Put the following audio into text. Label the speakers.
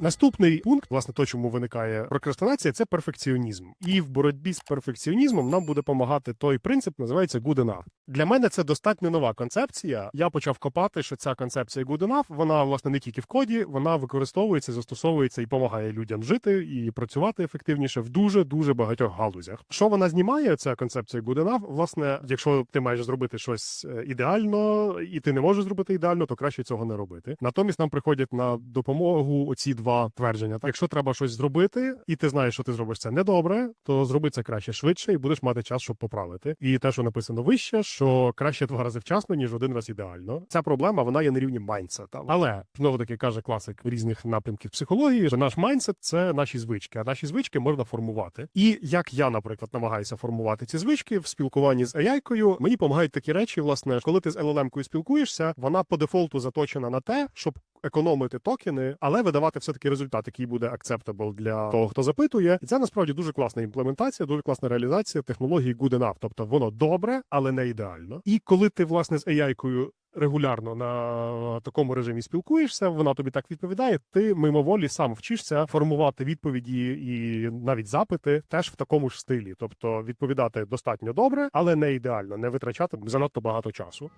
Speaker 1: Наступний пункт, власне, то, чому виникає прокрастинація, це перфекціонізм. І в боротьбі з перфекціонізмом нам буде допомагати той принцип, називається good enough. Для мене це достатньо нова концепція. Я почав копати, що ця концепція good enough, вона власне не тільки в коді, вона використовується, застосовується і допомагає людям жити і працювати ефективніше в дуже дуже багатьох галузях. Що вона знімає? Ця концепція good enough, Власне, якщо ти маєш зробити щось е, ідеально, і ти не можеш зробити ідеально, то краще цього не робити. Натомість нам приходять на допомогу оці два твердження. Так, якщо треба щось зробити, і ти знаєш, що ти зробиш це недобре, то зроби це краще швидше, і будеш мати час, щоб поправити. І те, що написано вище, що краще два рази вчасно, ніж один раз ідеально. Ця проблема вона є на рівні майндсета. Але знову таки каже класик різних напрямків психології, що наш майндсет це наші звички, а наші звички можна формувати. І як я, наприклад, намагаюся формувати ці звички в спілкуванні з AI-кою, мені допомагають такі речі, власне, коли ти з LLM-кою спілкуєшся, вона по дефолту заточена на те, щоб економити токени, але видавати все таки результат, який буде acceptable для того, хто запитує. І це насправді дуже класна імплементація, дуже класна реалізація технології good enough. Тобто воно добре, але не ідеально. І коли ти власне з AI-кою регулярно на такому режимі спілкуєшся, вона тобі так відповідає. Ти мимоволі сам вчишся формувати відповіді і навіть запити теж в такому ж стилі, тобто відповідати достатньо добре, але не ідеально, не витрачати занадто багато часу.